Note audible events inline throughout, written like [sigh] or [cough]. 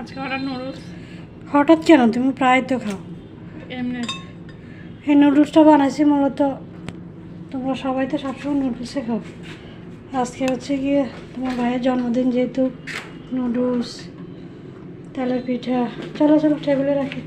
আজকে হঠাৎ নুডলস হঠাৎ কেন? তুমি প্রায় তো খাও। এমনি। এই নুডলসটা বানাইছি মূলত তোমরা সবাই তো সবসময় নুডলসে খাও। আজকে হচ্ছে গিয়ে তোমার ভাইয়ের জন্মদিন যেহেতু। নুডলস তেলের পিঠা চলো চলো টেবিলে রাখি।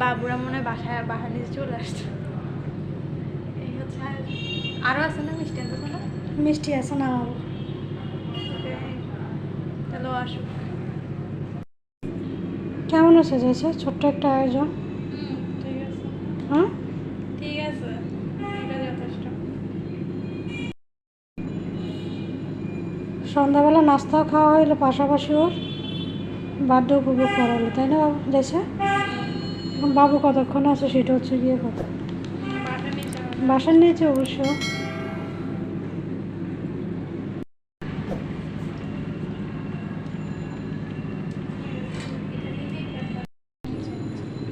বাবুরা মনে হয় বাসায় বাসার নিচে চলে আসছে। এই হচ্ছে আরও আছে না মিষ্টি আছে না? মিষ্টি আছে না তাহলে ও আসুক কেমন আছে যাইছে ছোট্ট একটা আয়োজন? ঠিক আছে। হ্যাঁ? ঠিক আছে যথেষ্ট। সন্ধ্যাবেলা নাস্তাও খাওয়া হইল পাশাপাশি ওর। বার্থডে উপভোগ করা হলো তাই না বাবু যাইছে এখন বাবু কতক্ষণ আছে সেটা হচ্ছে গিয়ে কথা। বাসার নিয়েছে অবশ্য।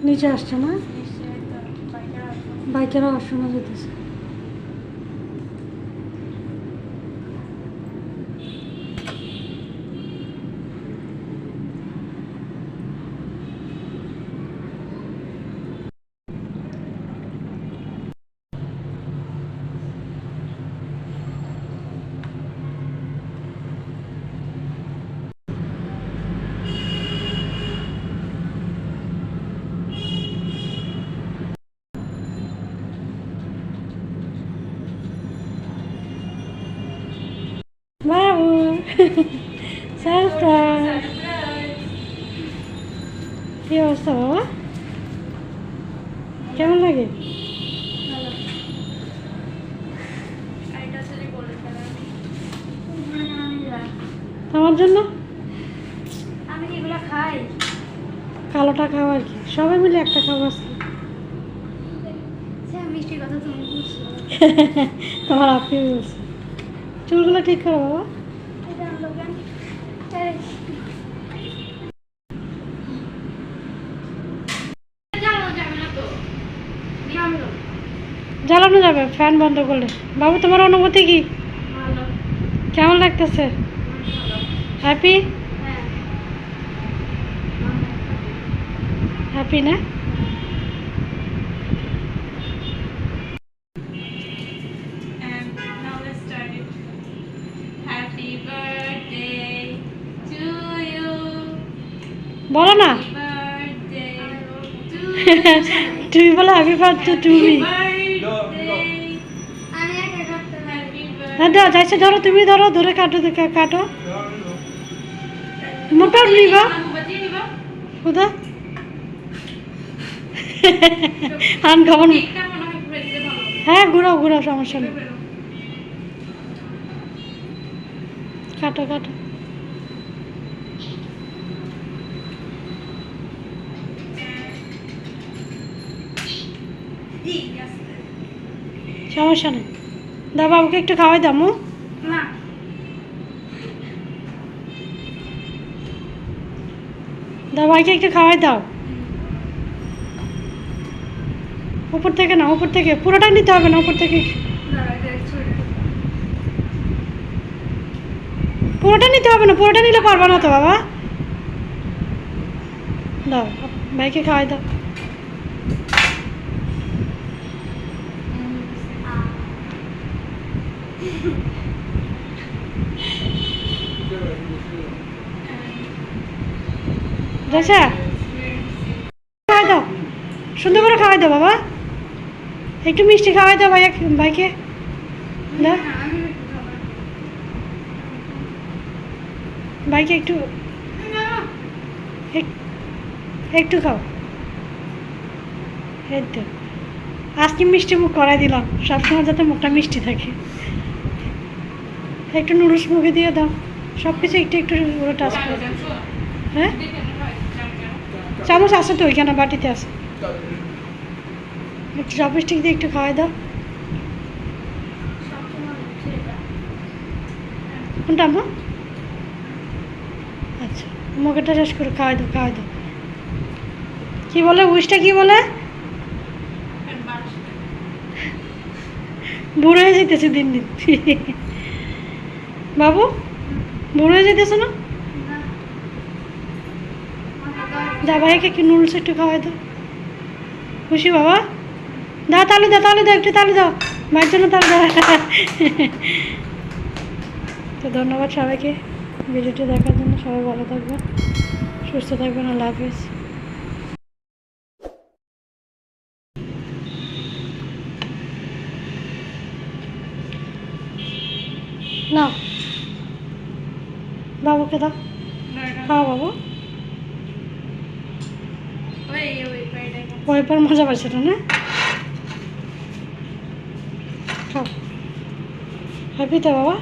নিচে আসছে না? বাইকেরও আওয়াজ শোনা যেতেছে বাবু [laughs] সারপ্রাইজ কি অবস্থা বাবা? কেমন লাগে। আমার জন্য? আমি এগুলো খাই? কালোটা খাও আর কি। সবাই মিলে একটা খাব আজকে। সে মিষ্টির কথা তুমি বুঝছ [laughs] তোমার আপনি বলছে। চুলগুলো ঠিক করো বাবা এটা হলো কেন যাব যাবে না তো নামলো জ্বালানো যাবে ফ্যান বন্ধ করলে। বাবু তোমার অনুভূতি কি? কেমন লাগতেছে? হ্যাপি হ্যাঁ। হ্যাপি না? বলো না. [laughs] তুমি বলো হ্যাপি বার্থডে তুমি দাও যাইছে ধরো তুমি ধরো ধরে কাটো কাটো। মোটা নিবা। কোথা? আন খাব না। কেকটা ঘুরে দিতে ভালো হবে। হ্যাঁ ঘুরাও ঘুরাও সমস্যা নেই। কাটো কাটো। সমস্যা নেই। দাও বাবুকে একটু খাওয়াই দাও মু। না। দাও ভাইকে একটু খাওয়াই দাও। উপর থেকে না উপর থেকে। পুরোটা নিতে হবে না উপর থেকে। পুরোটা নিতে হবে না পুরোটা নিলে পারবে না তো বাবা। দাও ভাইকে খাওয়াই দাও। সুন্দর করে খাওয়াই দাও বাবা। একটু মিষ্টি খাওয়াই দাও ভাইয়া ভাইকে। খাব। ভাইকে একটু না, এক- একটু খাও। এই তো। আজকে মিষ্টি মুখ করাই দিলাম সবসময় যাতে মুখটা মিষ্টি থাকে। একটু নুডলস মুখে দিয়ে দাও। সব কিছু একটু একটু টাচ করে দাও হ্যাঁ। চামচ আছে তো ওইখানে বাটিতে আছে। একটু চপস্টিক দিয়ে একটু খাওয়াই দাও। কোনটা মা আচ্ছা মুখেটা শেষ করে খাওয়াই দাও খাওয়াই দাও। কি বলে উইশটা কি বলে? বুড়ো হয়ে যেতেছে দিন দিন। [laughs] বাবু, বুড়ো হয়ে যেতেছে না? যা ভাইকে কি নুডলস একটু খাওয়াই দাও। খুশি বাবা? দা তাহলে দাও তাহলে দাও, একটু তাহলে দাও। মায়ের জন্য তাহলে দাও। তো ধন্যবাদ সবাইকে ভিডিওটি দেখার জন্য। সবাই ভালো থাকবেন, সুস্থ থাকবেন, আল্লাহ হাফিজ। না বাবুকে দাও। খাও বাবু। ওই ওই ফ্রাইড মজা পাচ্ছে না না? খাও। হ্যাপি তো বাবা।